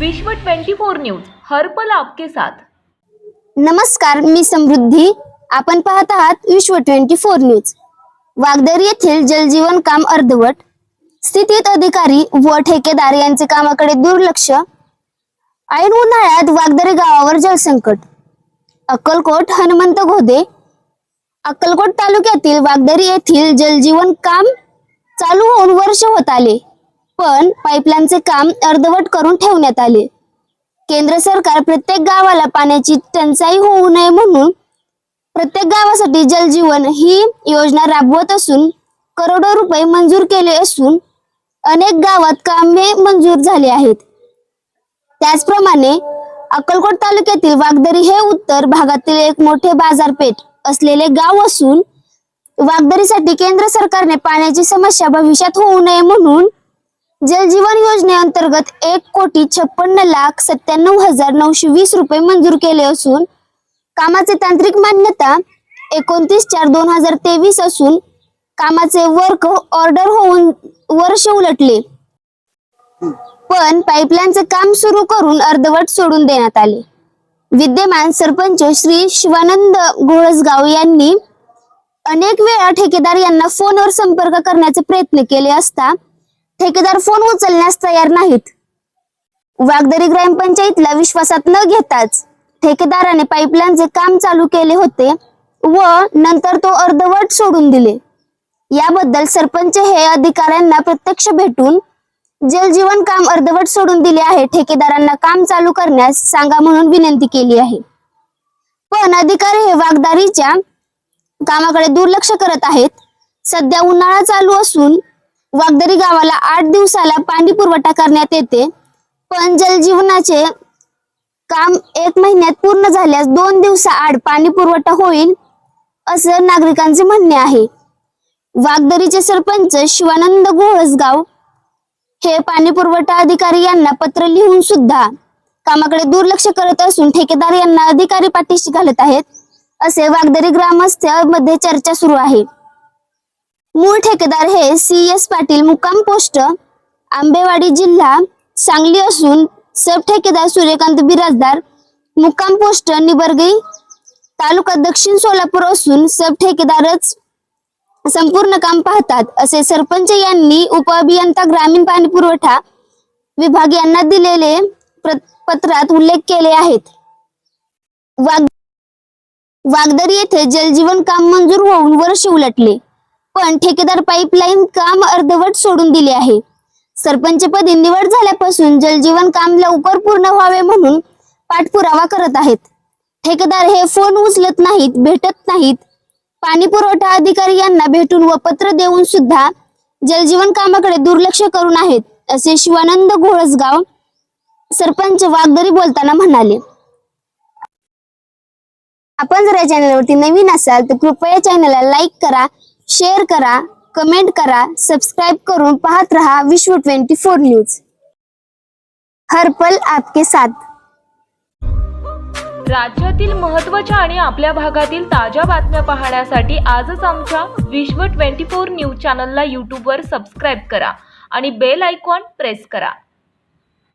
विश्व 24 न्यूज हर्पल आपके साथ. नमस्कार मी समृद्धी. आपण पाहत आहात विश्व ट्वेंटी फोर न्यूज. वागदरी येथील जलजीवन काम अर्धवट. स्थितीत अधिकारी व ठेकेदार यांचे कामाकडे दुर्लक्ष. ऐन उन्हाळ्यात वागदरे गावावर जलसंकट. अक्कलकोट हनुमंत घोदे. अक्कलकोट तालुक्यातील वागदरी येथील जलजीवन काम चालू होऊन वर्ष होत आले. पण पाईपलाईनचे काम अर्धवट करून ठेवण्यात आले. केंद्र सरकार प्रत्येक गावाला पाण्याची टंचाई होऊ नये म्हणून प्रत्येक गावासाठी जलजीवन ही योजना राबवत असून करोडो रुपये मंजूर केले असून अनेक गावात कामे मंजूर झाले आहेत. त्याचप्रमाणे अक्कलकोट तालुक्यातील वागदरी हे उत्तर भागातील एक मोठे बाजारपेठ असलेले गाव असून वागदरीसाठी केंद्र सरकारने पाण्याची समस्या भविष्यात होऊ नये म्हणून जलजीवन योजनेअंतर्गत एक कोटी छप्पन्न लाख सत्त्याण्णव हजार नऊशे वीस रुपये मंजूर केले असून कामाचे तांत्रिक मान्यता एकोणतीस चार दोन हजार तेवीस असून कामाचे वर्क ऑर्डर होऊन वर्ष उलटले. पण पाईपलाईनचे काम सुरू करून अर्धवट सोडून देण्यात आले. विद्यमान सरपंच श्री शिवानंद घोळसगाव यांनी अनेक वेळा ठेकेदार यांना फोनवर संपर्क करण्याचे प्रयत्न केले असता ठेकेदार फोन उचलण्यास तयार नाहीत. वागदरी ग्रामपंचायतला विश्वासात न घेताच ठेकेदाराने पाईपलाईनचे काम चालू केले होते व नंतर तो अर्धवट सोडून दिले. याबद्दल सरपंच हे अधिकाऱ्यांना प्रत्यक्ष भेटून जलजीवन काम अर्धवट सोडून दिले आहे ठेकेदारांना काम चालू करण्यास सांगा म्हणून विनंती केली आहे. पण अधिकारी हे वागदारीच्या कामाकडे दुर्लक्ष करत आहेत. सध्या उन्हाळा चालू असून वागदरी गावाला आठ दिवसाला पाणी पुरवठा करण्यात येते. पण जलजीवनाचे काम एक महिन्यात पूर्ण झाल्यास दोन दिवसाआड पाणी पुरवठा होईल असं नागरिकांचे म्हणणे आहे. वागदरीचे सरपंच शिवानंद गोळसगाव हे पाणी पुरवठा अधिकारी यांना पत्र लिहून सुद्धा कामाकडे दुर्लक्ष करत असून ठेकेदार यांना अधिकारी पाठीशी घालत आहेत असे वागदरी ग्रामस्थमध्ये चर्चा सुरू आहे. मूळ ठेकेदार हे सी एस पाटील मुक्काम पोस्ट आंबेवाडी जिल्हा सांगली असून सब ठेकेदार सूर्यकांत बिराजदार. मुक्काम पोस्ट निबर्गी तालुका दक्षिण सोलापूर असून सब ठेकेदारच संपूर्ण काम पाहतात असे सरपंच यांनी उपअभियंता ग्रामीण पाणी पुरवठा विभाग यांना दिलेले पत्रात उल्लेख केले आहेत. वाग वागदर येथे जलजीवन काम मंजूर होऊन वर्ष उलटले. पण ठेकेदार पाईपलाईन काम अर्धवट सोडून दिले आहे. सरपंचपदी निवड झाल्यापासून जलजीवन काम लवकर पूर्ण व्हावे म्हणून पाठपुरावा करत आहेत. ठेकेदार हे फोन उचलत नाहीत भेटत नाहीत. पाणी पुरवठा अधिकारी यांना भेटून व पत्र देऊन सुद्धा जलजीवन कामाकडे दुर्लक्ष करून आहेत असे शिवानंद घोळसगाव सरपंच वागदरी बोलताना म्हणाले. आपण जर या चॅनलवरती नवीन असाल तर कृपया चॅनलला लाईक करा शेअर करा कमेंट करा सबस्क्राईब करून पाहत रहा विश्व ट्वेंटी फोर न्यूज. हर पल आपके साथ. राज्यातील महत्त्वाच्या आणि आपल्या भागातील ताज्या बातम्या पाहण्यासाठी आजच आमच्या विश्व 24 न्यूज चॅनलला यूट्यूबवर सबस्क्राईब करा आणि बेल आयकॉन प्रेस करा.